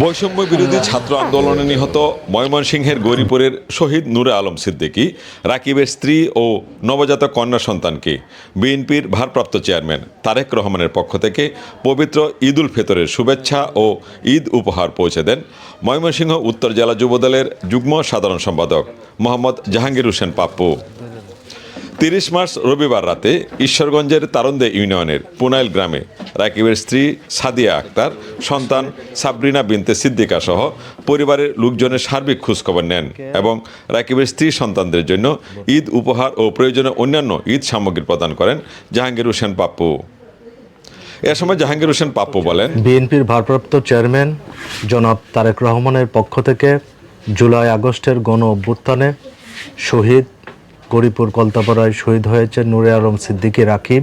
বৈষম্য বিরোধী ছাত্র আন্দোলনে নিহত ময়মনসিংহের গৌরীপুরের শহীদ নূরে আলম সিদ্দিকী রাকিবের স্ত্রী ও নবজাত কন্যা সন্তানকে বিএনপির ভারপ্রাপ্ত চেয়ারম্যান তারেক রহমানের পক্ষ থেকে পবিত্র ঈদ উল ফিতরের শুভেচ্ছা ও ঈদ উপহার পৌঁছে দেন ময়মনসিংহ উত্তর জেলা যুবদলের যুগ্ম সাধারণ সম্পাদক মোহাম্মদ জাহাঙ্গীর হোসেন পাপ্পু। তিরিশ মার্চ রবিবার রাতে ঈশ্বরগঞ্জের তারন্দে ইউনিয়নের পুনাইল গ্রামে রাকিবের স্ত্রী সাদিয়া আক্তার, সন্তান সাবরিনা বিনতে সিদ্দিকা সহ পরিবারের লোকজনের সার্বিক খোঁজখবর নেন এবং রাকিবের স্ত্রী সন্তানদের জন্য ঈদ উপহার ও প্রয়োজনে অন্যান্য ঈদ সামগ্রী প্রদান করেন জাহাঙ্গীর হোসেন পাপ্পু। এ সময় জাহাঙ্গীর হোসেন পাপ্পু বলেন, বিএনপির ভারপ্রাপ্ত চেয়ারম্যান জনাব তারেক রহমানের পক্ষ থেকে জুলাই আগস্টের গণ অভ্যুত্থানে শহীদ গরিপুর কলতাপাড়ায় শহীদ হয়েছে নূরে আলম সিদ্দিকী রাকিব।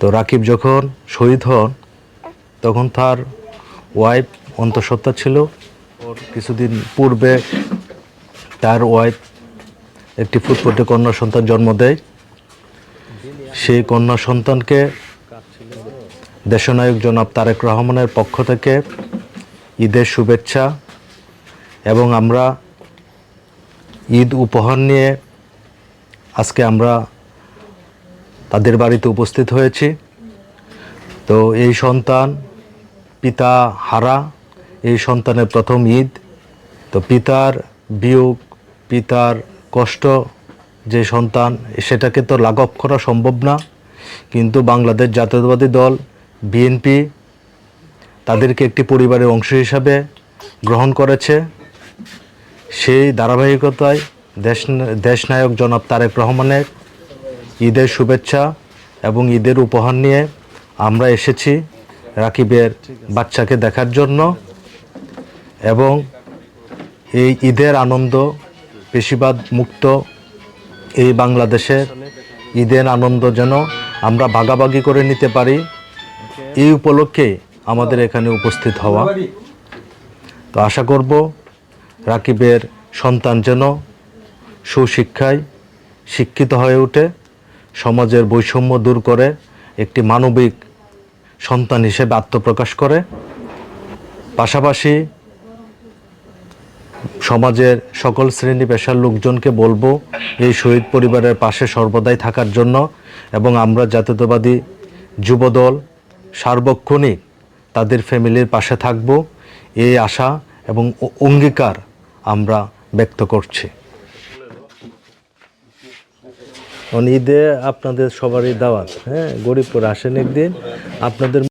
তো রাকিব যখন শহীদ হন, তখন তার ওয়াইফ অন্তঃসত্ত্বা ছিল। ওর কিছুদিন পূর্বে তার ওয়াইফ একটি ফুটফুটে কন্যা সন্তান জন্ম দেয়। সেই কন্যা সন্তানকে দেশনায়ক জনাব তারেক রহমানের পক্ষ থেকে ঈদের শুভেচ্ছা। এবং আমরা ঈদ উপহার নিয়ে আজকে আমরা তাদের বাড়িতে উপস্থিত হয়েছি। তো এই সন্তান পিতা হারা, এই সন্তানের প্রথম ঈদ। তো পিতার বিয়োগ, পিতার কষ্ট, যে সন্তান, সেটাকে তো লাঘব করা সম্ভব না। কিন্তু বাংলাদেশ জাতীয়তাবাদী দল, বিএনপি, তাদেরকে একটি পরিবারের অংশ হিসাবে গ্রহণ করেছে। সেই ধারাবাহিকতায় দেশ দেশনায়ক জনাব তারেক রহমানের ঈদের শুভেচ্ছা এবং ঈদের উপহার নিয়ে আমরা এসেছি রাকিবের বাচ্চাকে দেখার জন্য এবং এই ঈদের আনন্দ পেশিবাদ মুক্ত এই বাংলাদেশের ঈদের আনন্দ যেন আমরা ভাগাভাগি করে নিতে পারি এই উপলক্ষে আমাদের এখানে উপস্থিত হওয়া। তো আশা করব রাকিবের সন্তান যেন সুশিক্ষায় শিক্ষিত হয়ে ওঠে, সমাজের বৈষম্য দূর করে, একটি মানবিক সন্তান হিসেবে আত্মপ্রকাশ করে। পাশাপাশি সমাজের সকল শ্রেণি পেশার লোকজনকে বলব, এই শহীদ পরিবারের পাশে সর্বদাই থাকার জন্য এবং আমরা জাতীয়তাবাদী যুবদল সার্বক্ষণিক তাদের ফ্যামিলির পাশে থাকব। এই আশা এবং অঙ্গীকার আমরা ব্যক্ত করছি। ঈদে আপনাদের সবারই দাওয়াত হ্যাঁ? গরিবপুর আসেন একদিন। আপনাদের